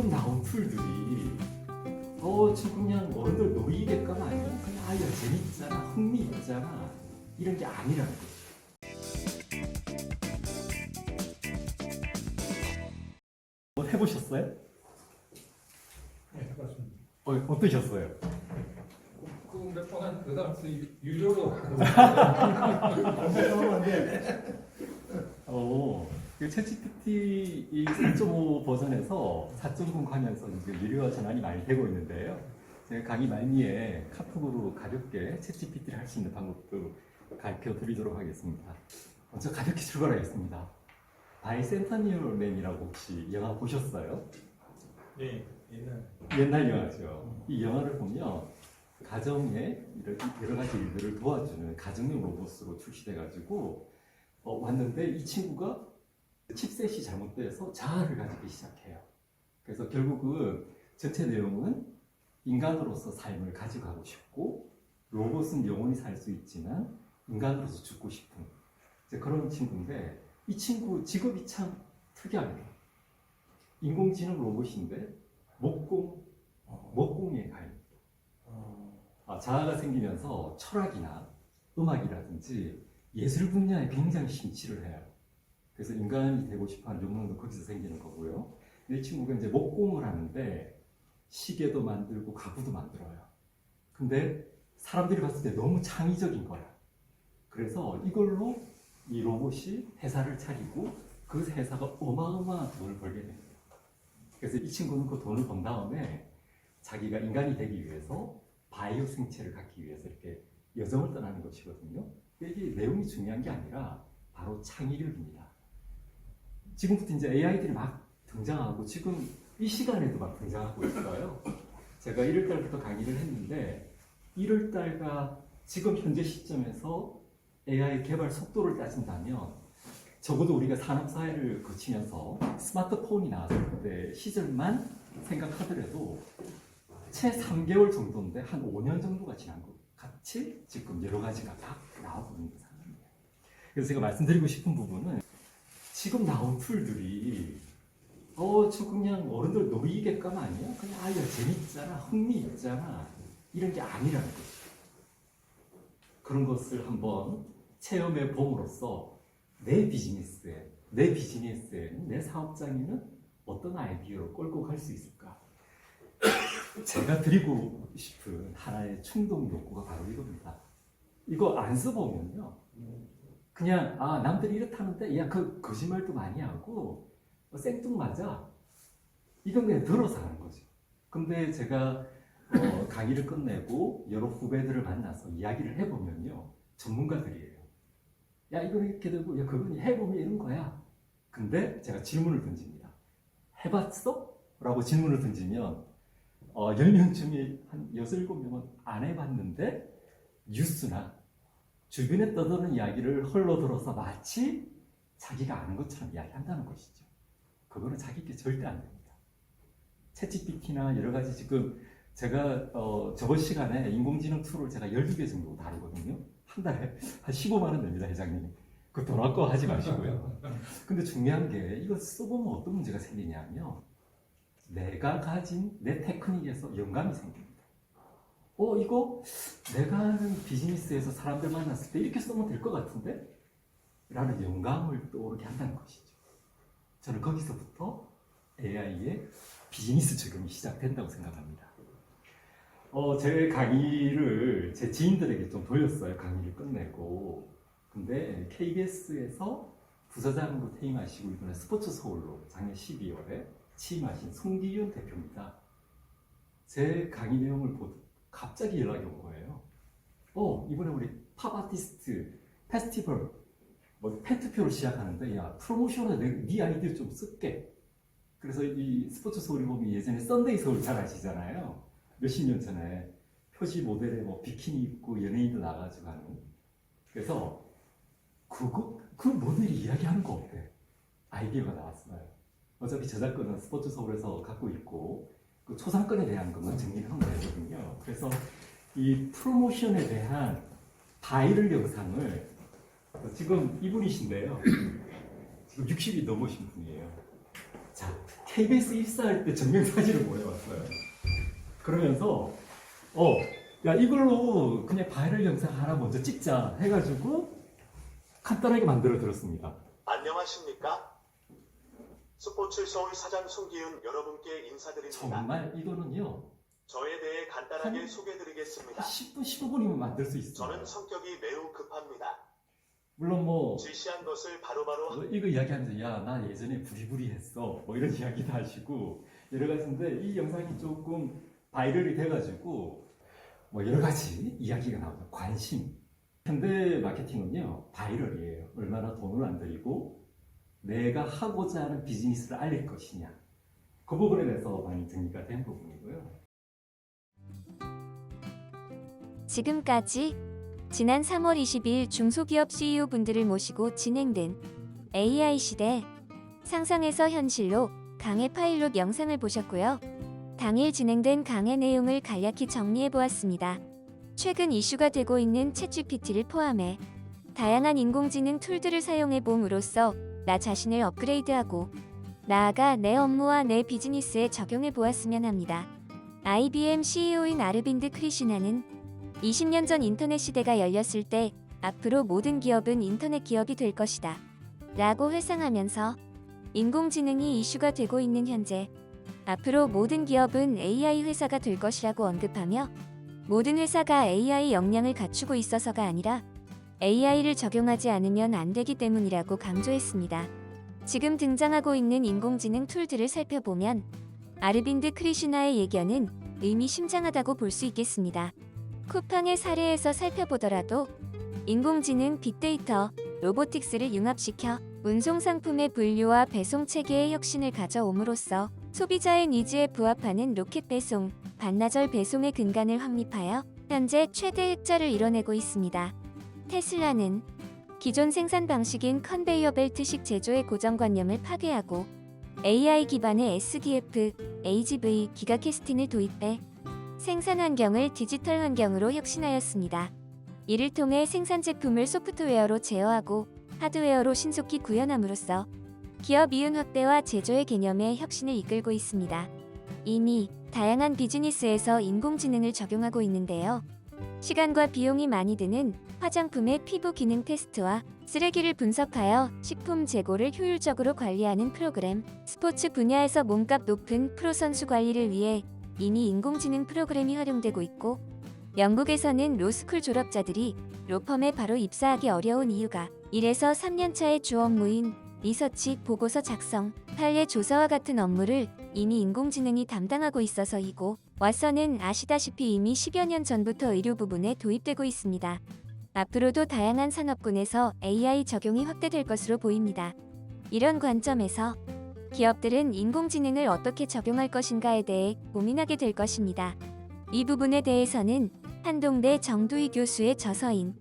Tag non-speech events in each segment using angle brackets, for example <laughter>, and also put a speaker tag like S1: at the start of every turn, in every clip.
S1: 지금 나온 툴들이 어 지금 그냥 어른들 놀이게끔 아니야 그냥 아야 재밌잖아 흥미 있잖아 이런 게 아니라는 거죠. 뭐 해보셨어요?
S2: 네, 해봤습니다.
S1: 어, 어떠셨어요?
S2: 그몇 동안 그 당시 유료로 <laughs>
S1: 어, 그 챗GPT 이 4.5 버전에서 4.0 가면서 이제 유료화 전환이 많이 되고 있는데요. 제가 강의 말미에 카톡으로 가볍게 챗GPT를 할 수 있는 방법도 가르쳐 드리도록 하겠습니다. 먼저 가볍게 출발하겠습니다. 바이 센터니얼맨이라고 혹시 영화 보셨어요?
S2: 네, 옛날
S1: 옛날 영화죠. 이 영화를 보면 가정에 여러 가지 일들을 도와주는 가정용 로봇으로 출시돼가지고 어, 왔는데 이 친구가 칩셋이 잘못돼서 자아를 가지기 시작해요. 그래서 결국은 전체 내용은 인간으로서 삶을 가져가고 싶고 로봇은 영원히 살 수 있지만 인간으로서 죽고 싶은 그런 친구인데 이 친구 직업이 참 특이합니다. 인공지능 로봇인데 목공 목공에 가 있는 아, 자아가 생기면서 철학이나 음악이라든지 예술 분야에 굉장히 심취를 해요. 그래서 인간이 되고 싶어하는 욕망도 거기서 생기는 거고요. 이 친구가 이제 목공을 하는데 시계도 만들고 가구도 만들어요. 근데 사람들이 봤을 때 너무 창의적인 거야. 그래서 이걸로 이 로봇이 회사를 차리고 그 회사가 어마어마한 돈을 벌게 됩니다. 그래서 이 친구는 그 돈을 번 다음에 자기가 인간이 되기 위해서 바이오 생체를 갖기 위해서 이렇게 여정을 떠나는 것이거든요. 이게 내용이 중요한 게 아니라 바로 창의력입니다. 지금부터 이제 AI들이 막 등장하고 지금 이 시간에도 막 등장하고 있어요. 제가 1월 달부터 강의를 했는데 1월 달과 지금 현재 시점에서 AI 개발 속도를 따진다면 적어도 우리가 산업사회를 거치면서 스마트폰이 나왔을 때 시절만 생각하더라도 채 3개월 정도인데 한 5년 정도가 지난 것 같이 지금 여러 가지가 막 나오고 있는 상황이에요. 그래서 제가 말씀드리고 싶은 부분은 지금 나온 툴들이 어, 저 그냥 어른들 놀이게끔 아니야? 그냥 아야 재밌잖아, 흥미 있잖아 이런 게 아니라는 거죠. 그런 것을 한번 체험해 봄으로써 내 비즈니스에, 내 비즈니스에는, 내 사업장에는 어떤 아이디어로 갈수 있을까? <coughs> 제가 드리고 싶은 하나의 충동 욕구가 바로 이겁니다. 이거 안 써보면요. 그냥, 아, 남들이 이렇다는데, 야, 그 거짓말도 많이 하고, 어, 생뚱맞아. 이건 그냥 들어서 하는 거죠. 근데 제가 어, 강의를 끝내고 여러 후배들을 만나서 이야기를 해보면요. 전문가들이에요. 야, 이건 이렇게 되고, 야, 그건 해보면 이런 거야. 근데 제가 질문을 던집니다. 해봤어? 라고 질문을 던지면, 어, 10명 중에 한 6, 7명은 안 해봤는데, 뉴스나 주변에 떠도는 이야기를 흘러들어서 마치 자기가 아는 것처럼 이야기한다는 것이죠. 그거는 자기께 절대 안 됩니다. 챗GPT나 여러 가지 지금 제가 어, 저번 시간에 인공지능 툴을 제가 12개 정도 다루거든요. 한 달에 한 15만 원 냅니다, 회장님. 그돈 아까워 하지 마시고요. 근데 중요한 게 이거 써보면 어떤 문제가 생기냐면요. 내가 가진 내 테크닉에서 영감이 생깁니다. 어, 이거 내가 하는 비즈니스에서 사람들 만났을 때 이렇게 쓰면 될 것 같은데? 라는 영감을 떠오르게 한다는 것이죠. 저는 거기서부터 AI의 비즈니스 적용이 시작된다고 생각합니다. 어, 제 강의를 제 지인들에게 좀 돌렸어요. 강의를 끝내고. 근데 KBS에서 부사장으로 퇴임하시고 이번에 스포츠 서울로 작년 12월에 취임하신 송기윤 대표입니다. 제 강의 내용을 보고 갑자기 연락이 온 거예요. 어, 이번에 우리 팝 아티스트 페스티벌 뭐 페트표를 시작하는데 야 프로모션에 내, 네 아이디어 좀 쓸게. 그래서 이 스포츠 서울이 보면 예전에 썬데이 서울 잘 아시잖아요. 몇십 년 전에 표지 모델에 뭐 비키니 입고 연예인도 나가지고 하는. 그래서 그거 그 모델이 이야기하는 거 어때? 아이디어가 나왔어요. 어차피 저작권은 스포츠 서울에서 갖고 있고 그 초상권에 대한 것만 정리를 하면 되거든요. 그래서 이 프로모션에 대한 바이럴 영상을 어, 지금 이분이신데요. 지금 60이 넘으신 분이에요. 자, KBS 입사할 때 증명사진을 보내왔어요. 그러면서 어, 야 이걸로 그냥 바이럴 영상 하나 먼저 찍자 해가지고 간단하게 만들어 들었습니다.
S3: 안녕하십니까? 스포츠 서울 사장 송기훈 여러분께 인사드립니다.
S1: 정말 이거는요
S3: 저에 대해 간단하게
S1: 한-
S3: 소개드리겠습니다.
S1: 10분 15분이면 만들 수 있어요.
S3: 저는 성격이 매우 급합니다.
S1: 물론 뭐
S3: 지시한 것을 바로바로
S1: 뭐 이거 이야기하면서 야 나 예전에 부리부리 했어 뭐 이런 이야기도 하시고 여러 가지인데 이 영상이 조금 바이럴이 돼가지고 뭐 여러 가지 이야기가 나오죠 관심 현대 마케팅은요 바이럴이에요 얼마나 돈을 안 들이고 내가 하고자 하는 비즈니스를 알릴 것이냐 그 부분에 대해서 많이 정리가 된 부분이고요
S4: 지금까지 지난 3월 22일 중소기업 CEO 분들을 모시고 진행된 AI 시대 상상에서 현실로 강의 파일럿 영상을 보셨고요. 당일 진행된 강의 내용을 간략히 정리해 보았습니다. 최근 이슈가 되고 있는 챗GPT를 포함해 다양한 인공지능 툴들을 사용해 봄으로써 나 자신을 업그레이드하고 나아가 내 업무와 내 비즈니스에 적용해 보았으면 합니다. IBM CEO인 아르빈드 크리시나는 20년 전 인터넷 시대가 열렸을 때 앞으로 모든 기업은 인터넷 기업이 될 것이다. 라고 회상하면서 인공지능이 이슈가 되고 있는 현재 앞으로 모든 기업은 AI 회사가 될 것이라고 언급하며 모든 회사가 AI 역량을 갖추고 있어서가 아니라 AI를 적용하지 않으면 안 되기 때문이라고 강조했습니다. 지금 등장하고 있는 인공지능 툴들을 살펴보면 아르빈드 크리시나의 예견은 의미심장하다고 볼 수 있겠습니다. 쿠팡의 사례에서 살펴보더라도 인공지능 빅데이터, 로보틱스를 융합시켜 운송 상품의 분류와 배송 체계의 혁신을 가져옴으로써 소비자의 니즈에 부합하는 로켓 배송, 반나절 배송의 근간을 확립하여 현재 최대 흑자를 이뤄내고 있습니다. 테슬라는 기존 생산 방식인 컨베이어 벨트식 제조의 고정관념을 파괴하고 AI 기반의 SDF, AGV, 기가캐스틴을 도입해 생산 환경을 디지털 환경으로 혁신하였습니다. 이를 통해 생산 제품을 소프트웨어로 제어하고 하드웨어로 신속히 구현함으로써 기업 이윤 확대와 제조의 개념의 혁신을 이끌고 있습니다. 이미 다양한 비즈니스에서 인공지능을 적용하고 있는데요. 시간과 비용이 많이 드는 화장품의 피부 기능 테스트와 쓰레기를 분석하여 식품 재고를 효율적으로 관리하는 프로그램, 스포츠 분야에서 몸값 높은 프로 선수 관리를 위해 이미 인공지능 프로그램이 활용되고 있고 영국에서는 로스쿨 졸업자들이 로펌에 바로 입사하기 어려운 이유가 1에서 3년차의 주 업무인 리서치, 보고서 작성, 판례 조사와 같은 업무를 이미 인공지능이 담당하고 있어서이고 왓슨은 아시다시피 이미 10여 년 전부터 의료 부분에 도입되고 있습니다. 앞으로도 다양한 산업군에서 AI 적용이 확대될 것으로 보입니다. 이런 관점에서 기업들은 인공지능을 어떻게 적용할 것인가에 대해 고민하게 될 것입니다. 이 부분에 대해서는 한동대 정두희 교수의 저서인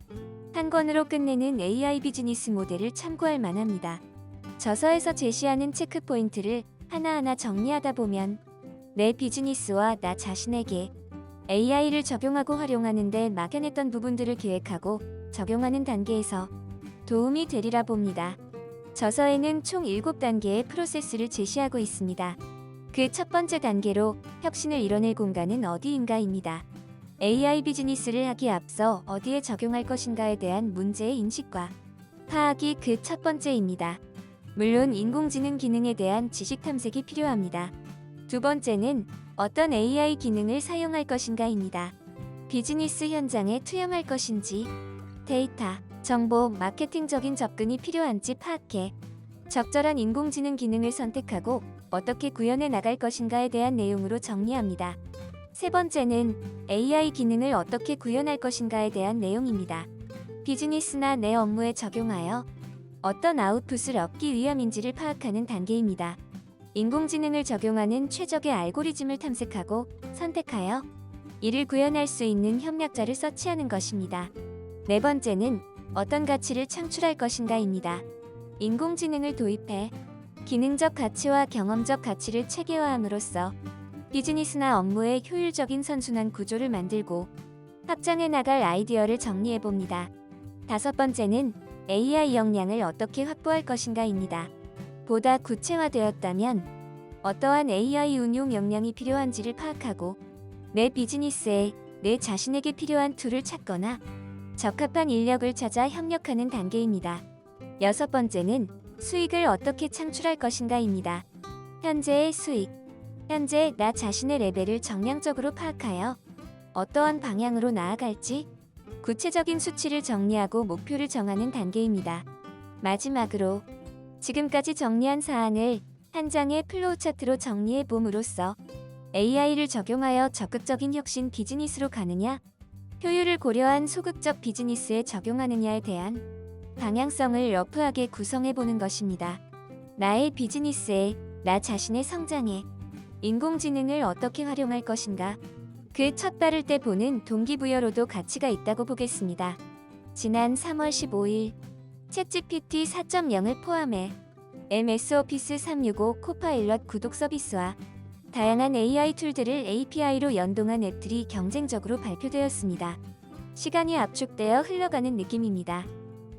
S4: 한 권으로 끝내는 AI 비즈니스 모델을 참고할 만합니다. 저서에서 제시하는 체크 포인트를 하나하나 정리하다 보면 내 비즈니스와 나 자신에게 AI를 적용하고 활용하는데 막연했던 부분들을 계획하고 적용하는 단계에서 도움이 되리라 봅니다. 저서에는 총 7단계의 프로세스를 제시하고 있습니다. 그 첫 번째 단계로 혁신을 이뤄낼 공간은 어디인가입니다. AI 비즈니스를 하기 앞서 어디에 적용할 것인가에 대한 문제의 인식과 파악이 그 첫 번째입니다. 물론 인공지능 기능에 대한 지식 탐색이 필요합니다. 두 번째는 어떤 AI 기능을 사용할 것인가입니다. 비즈니스 현장에 투영할 것인지, 데이터, 정보, 마케팅적인 접근이 필요한지 파악해 적절한 인공지능 기능을 선택하고 어떻게 구현해 나갈 것인가에 대한 내용으로 정리합니다. 세 번째는 AI 기능을 어떻게 구현할 것인가에 대한 내용입니다. 비즈니스나 내 업무에 적용하여 어떤 아웃풋을 얻기 위함인지를 파악하는 단계입니다. 인공지능을 적용하는 최적의 알고리즘을 탐색하고 선택하여 이를 구현할 수 있는 협력자를 서치하는 것입니다. 네 번째는 어떤 가치를 창출할 것인가입니다. 인공지능을 도입해 기능적 가치와 경험적 가치를 체계화함으로써 비즈니스나 업무의 효율적인 선순환 구조를 만들고 확장해 나갈 아이디어를 정리해 봅니다. 다섯 번째는 AI 역량을 어떻게 확보할 것인가입니다. 보다 구체화되었다면 어떠한 AI 운용 역량이 필요한지를 파악하고 내 비즈니스에 내 자신에게 필요한 툴을 찾거나 적합한 인력을 찾아 협력하는 단계입니다. 여섯 번째는 수익을 어떻게 창출할 것인가입니다. 현재의 수익. 현재 나 자신의 레벨을 정량적으로 파악하여 어떠한 방향으로 나아갈지 구체적인 수치를 정리하고 목표를 정하는 단계입니다. 마지막으로 지금까지 정리한 사항을 한 장의 플로우 차트로 정리해 봄으로써 AI를 적용하여 적극적인 혁신 비즈니스로 가느냐, 효율을 고려한 소극적 비즈니스에 적용하느냐에 대한 방향성을 러프하게 구성해 보는 것입니다. 나의 비즈니스에, 나 자신의 성장에 인공지능을 어떻게 활용할 것인가? 그 첫 발을 때 보는 동기부여로도 가치가 있다고 보겠습니다. 지난 3월 15일 챗GPT 4.0을 포함해 MS 오피스 365 코파일럿 구독 서비스와 다양한 AI 툴들을 API로 연동한 앱들이 경쟁적으로 발표되었습니다. 시간이 압축되어 흘러가는 느낌입니다.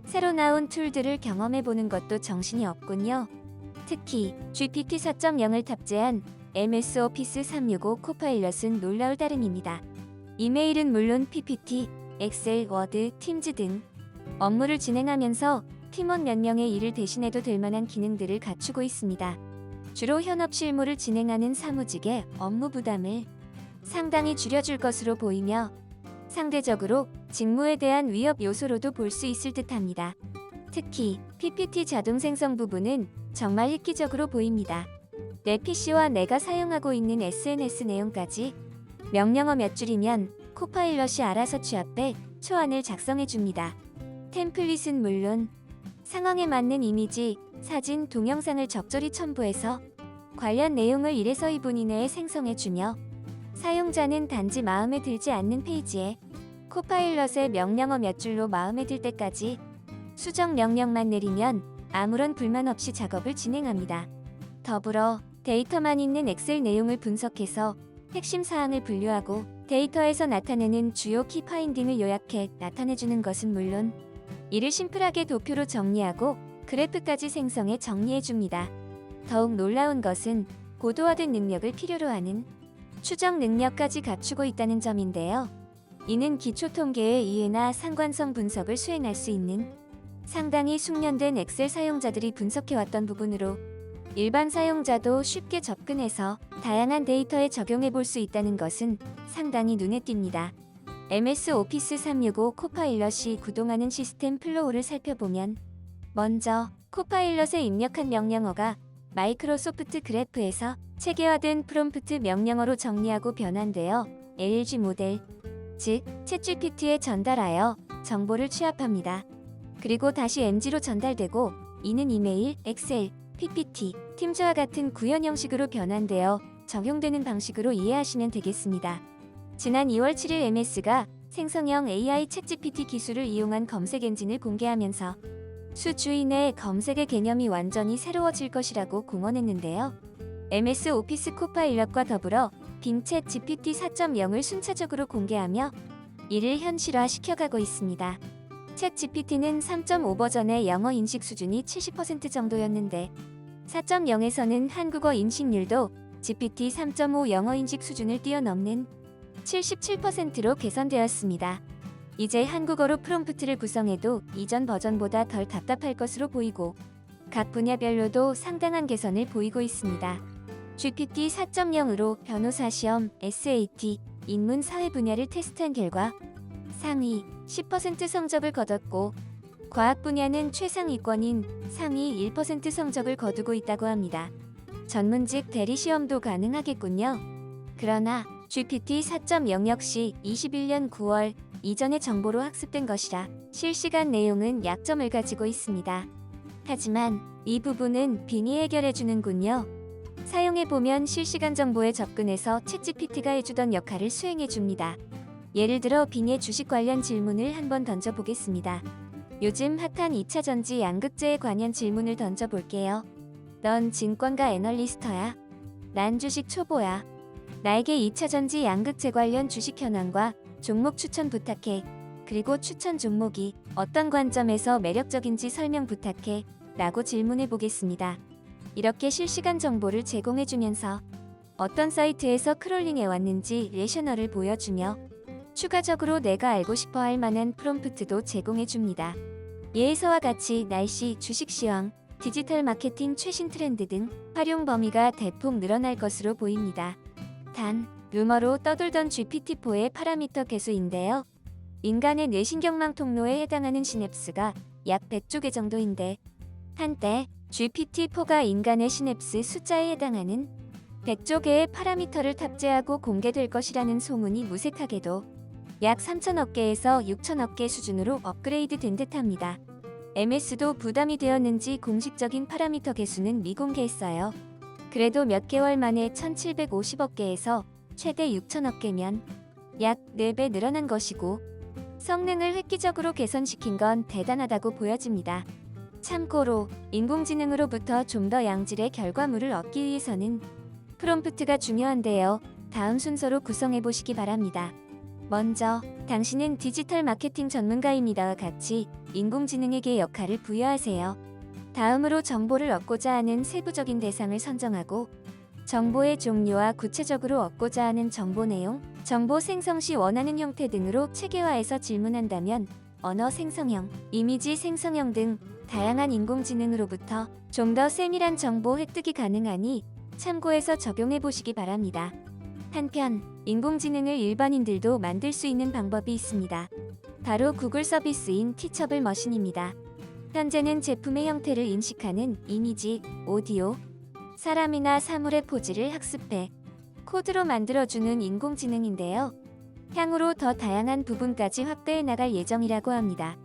S4: 새로 나온 툴들을 경험해 보는 것도 정신이 없군요. 특히 GPT 4.0을 탑재한 MS 오피스 365 코파일럿은 놀라울 따름입니다. 이메일은 물론 PPT, 엑셀, 워드, 팀즈 등 업무를 진행하면서 팀원 몇 명의 일을 대신해도 될 만한 기능들을 갖추고 있습니다. 주로 현업 실무를 진행하는 사무직의 업무 부담을 상당히 줄여줄 것으로 보이며 상대적으로 직무에 대한 위협 요소로도 볼 수 있을 듯합니다. 특히 PPT 자동 생성 부분은 정말 획기적으로 보입니다. 내 PC와 내가 사용하고 있는 SNS 내용까지 명령어 몇 줄이면 코파일럿이 알아서 취합해 초안을 작성해 줍니다. 템플릿은 물론 상황에 맞는 이미지, 사진, 동영상을 적절히 첨부해서 관련 내용을 1에서 2분 이내에 생성해 주며 사용자는 단지 마음에 들지 않는 페이지에 코파일럿의 명령어 몇 줄로 마음에 들 때까지 수정 명령만 내리면 아무런 불만 없이 작업을 진행합니다. 더불어 데이터만 있는 엑셀 내용을 분석해서 핵심 사항을 분류하고 데이터에서 나타내는 주요 키 파인딩을 요약해 나타내주는 것은 물론 이를 심플하게 도표로 정리하고 그래프까지 생성해 정리해줍니다. 더욱 놀라운 것은 고도화된 능력을 필요로 하는 추정 능력까지 갖추고 있다는 점인데요. 이는 기초 통계의 이해나 상관성 분석을 수행할 수 있는 상당히 숙련된 엑셀 사용자들이 분석해왔던 부분으로 일반 사용자도 쉽게 접근해서 다양한 데이터에 적용해 볼 수 있다는 것은 상당히 눈에 띕니다. MS 오피스 365 코파일럿이 구동하는 시스템 플로우를 살펴보면 먼저 코파일럿에 입력한 명령어가 마이크로소프트 그래프에서 체계화된 프롬프트 명령어로 정리하고 변환되어 LG 모델, 즉 챗GPT에 전달하여 정보를 취합합니다. 그리고 다시 MG로 전달되고 이는 이메일, 엑셀, PPT, 팀즈와 같은 구현 형식으로 변환되어 적용되는 방식으로 이해하시면 되겠습니다. 지난 2월 7일 MS가 생성형 AI 챗GPT 기술을 이용한 검색 엔진을 공개하면서 수 주의 내 검색의 개념이 완전히 새로워질 것이라고 공언했는데요. MS 오피스 코파일럿과 더불어 빈챗 GPT 4.0을 순차적으로 공개하며 이를 현실화시켜가고 있습니다. 챗 GPT는 3.5 버전의 영어 인식 수준이 70% 정도였는데 4.0에서는 한국어 인식률도 GPT 3.5 영어 인식 수준을 뛰어넘는 77%로 개선되었습니다. 이제 한국어로 프롬프트를 구성해도 이전 버전보다 덜 답답할 것으로 보이고 각 분야별로도 상당한 개선을 보이고 있습니다. GPT 4.0으로 변호사 시험, SAT, 인문 사회 분야를 테스트한 결과 상위 10% 성적을 거뒀고 과학 분야는 최상위권인 상위 1% 성적을 거두고 있다고 합니다. 전문직 대리 시험도 가능하겠군요. 그러나 GPT 4.0 역시 21년 9월 이전의 정보로 학습된 것이라 실시간 내용은 약점을 가지고 있습니다. 하지만 이 부분은 빈이 해결해 주는군요. 사용해 보면 실시간 정보에 접근해서 챗GPT가 해주던 역할을 수행해 줍니다. 예를 들어 빈의 주식 관련 질문을 한번 던져 보겠습니다. 요즘 핫한 2차 전지 양극재에 관한 질문을 던져 볼게요. 넌 증권가 애널리스터야? 난 주식 초보야. 나에게 2차 전지 양극재 관련 주식 현황과 종목 추천 부탁해. 그리고 추천 종목이 어떤 관점에서 매력적인지 설명 부탁해. 라고 질문해 보겠습니다. 이렇게 실시간 정보를 제공해 주면서 어떤 사이트에서 크롤링해 왔는지 레셔널을 보여주며 추가적으로 내가 알고 싶어 할 만한 프롬프트도 제공해 줍니다. 예에서와 같이 날씨, 주식 시황, 디지털 마케팅 최신 트렌드 등 활용 범위가 대폭 늘어날 것으로 보입니다. 단, 루머로 떠돌던 GPT-4의 파라미터 개수인데요. 인간의 뇌신경망 통로에 해당하는 시냅스가 약 100조 개 정도인데 한때 GPT-4가 인간의 시냅스 숫자에 해당하는 100조 개의 파라미터를 탑재하고 공개될 것이라는 소문이 무색하게도 약 3천억 개에서 6천억 개 수준으로 업그레이드 된 듯합니다. MS도 부담이 되었는지 공식적인 파라미터 개수는 미공개했어요. 그래도 몇 개월 만에 1750억 개에서 최대 6천억 개면 약 4배 늘어난 것이고 성능을 획기적으로 개선시킨 건 대단하다고 보여집니다. 참고로 인공지능으로부터 좀 더 양질의 결과물을 얻기 위해서는 프롬프트가 중요한데요. 다음 순서로 구성해 보시기 바랍니다. 먼저 당신은 디지털 마케팅 전문가입니다와 같이 인공지능에게 역할을 부여하세요. 다음으로 정보를 얻고자 하는 세부적인 대상을 선정하고 정보의 종류와 구체적으로 얻고자 하는 정보 내용, 정보 생성 시 원하는 형태 등으로 체계화해서 질문한다면 언어 생성형, 이미지 생성형 등 다양한 인공지능으로부터 좀 더 세밀한 정보 획득이 가능하니 참고해서 적용해 보시기 바랍니다. 한편 인공지능을 일반인들도 만들 수 있는 방법이 있습니다. 바로 구글 서비스인 티처블 머신입니다. 현재는 제품의 형태를 인식하는 이미지, 오디오, 사람이나 사물의 포즈를 학습해 코드로 만들어주는 인공지능인데요. 향후로 더 다양한 부분까지 확대해 나갈 예정이라고 합니다.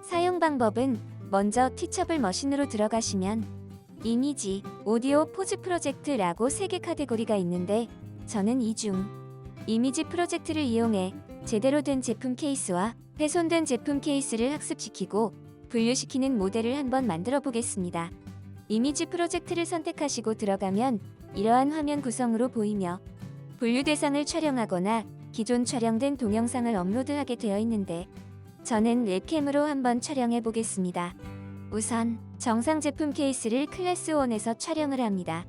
S4: 사용 방법은 먼저 티처블 머신으로 들어가시면 이미지, 오디오, 포즈 프로젝트라고 세개 카테고리가 있는데 저는 이 중 이미지 프로젝트를 이용해 제대로 된 제품 케이스와 훼손된 제품 케이스를 학습시키고 분류시키는 모델을 한번 만들어 보겠습니다. 이미지 프로젝트를 선택하시고 들어가면 이러한 화면 구성으로 보이며 분류 대상을 촬영하거나 기존 촬영된 동영상을 업로드하게 되어 있는데 저는 웹캠으로 한번 촬영해 보겠습니다. 우선 정상 제품 케이스를 클래스 1에서 촬영을 합니다.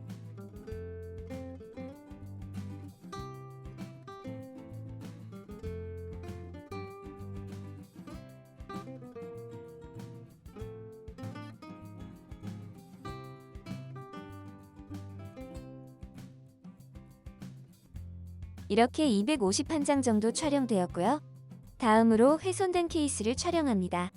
S4: 이렇게 251장 정도 촬영되었고요. 다음으로 훼손된 케이스를 촬영합니다.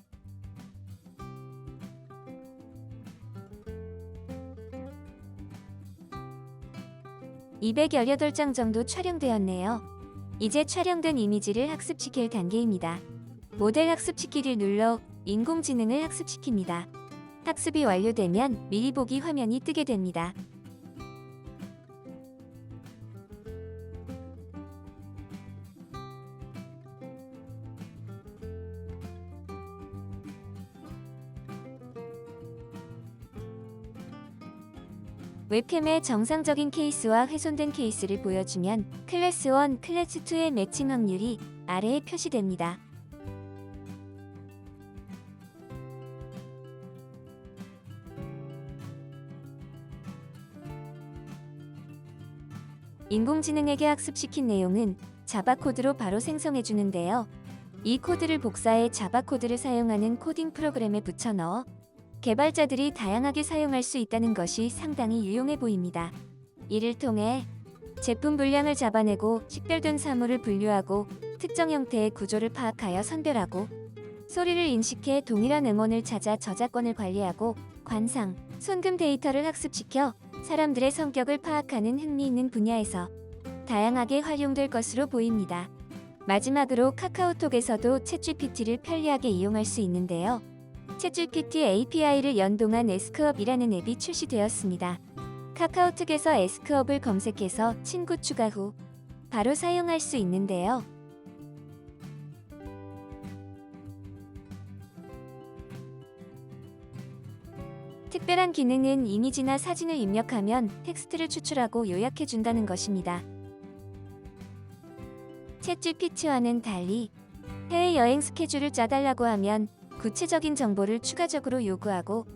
S4: (218장) 정도 촬영되었네요. 이제 촬영된 이미지를 학습시킬 단계입니다. 모델 학습시키를 눌러 인공지능을 학습시킵니다. 학습이 완료되면 미리 보기 화면이 뜨게 됩니다. 웹캠의 정상적인 케이스와 훼손된 케이스를 보여주면 클래스 1, 클래스 2의 매칭 확률이 아래에 표시됩니다. 인공지능에게 학습시킨 내용은 자바 코드로 바로 생성해 주는데요. 이 코드를 복사해 자바 코드를 사용하는 코딩 프로그램에 붙여 넣어 개발자들이 다양하게 사용할 수 있다는 것이 상당히 유용해 보입니다. 이를 통해 제품 분량을 잡아내고 식별된 사물을 분류하고 특정 형태의 구조를 파악하여 선별하고 소리를 인식해 동일한 음원을 찾아 저작권을 관리하고 관상, 손금 데이터를 학습시켜 사람들의 성격을 파악하는 흥미있는 분야에서 다양하게 활용될 것으로 보입니다. 마지막으로 카카오톡에서도 챗GPT를 편리하게 이용할 수 있는데요. 챗GPT API를 연동한 에스크업이라는 앱이 출시되었습니다. 카카오톡에서 에스크업을 검색해서 친구 추가 후 바로 사용할 수 있는데요. 특별한 기능은 이미지나 사진을 입력하면 텍스트를 추출하고 요약해 준다는 것입니다. 챗GPT와는 달리 해외 여행 스케줄을 짜달라고 하면 구체적인 정보를 추가적으로 요구하고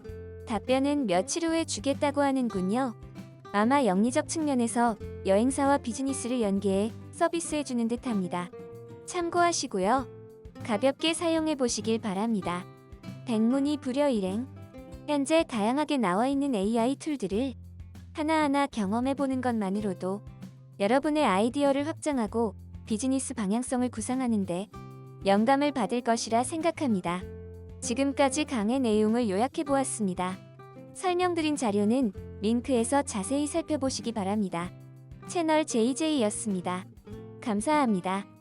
S4: 답변은 며칠 후에 주겠다고 하는군요. 아마 영리적 측면에서 여행사와 비즈니스를 연계해 서비스해주는 듯합니다. 참고하시고요. 가볍게 사용해 보시길 바랍니다. 백문이 불여일행. 현재 다양하게 나와 있는 AI 툴들을 하나하나 경험해 보는 것만으로도 여러분의 아이디어를 확장하고 비즈니스 방향성을 구상하는데 영감을 받을 것이라 생각합니다. 지금까지 강의 내용을 요약해 보았습니다. 설명드린 자료는 링크에서 자세히 살펴보시기 바랍니다. 채널 JJ였습니다. 감사합니다.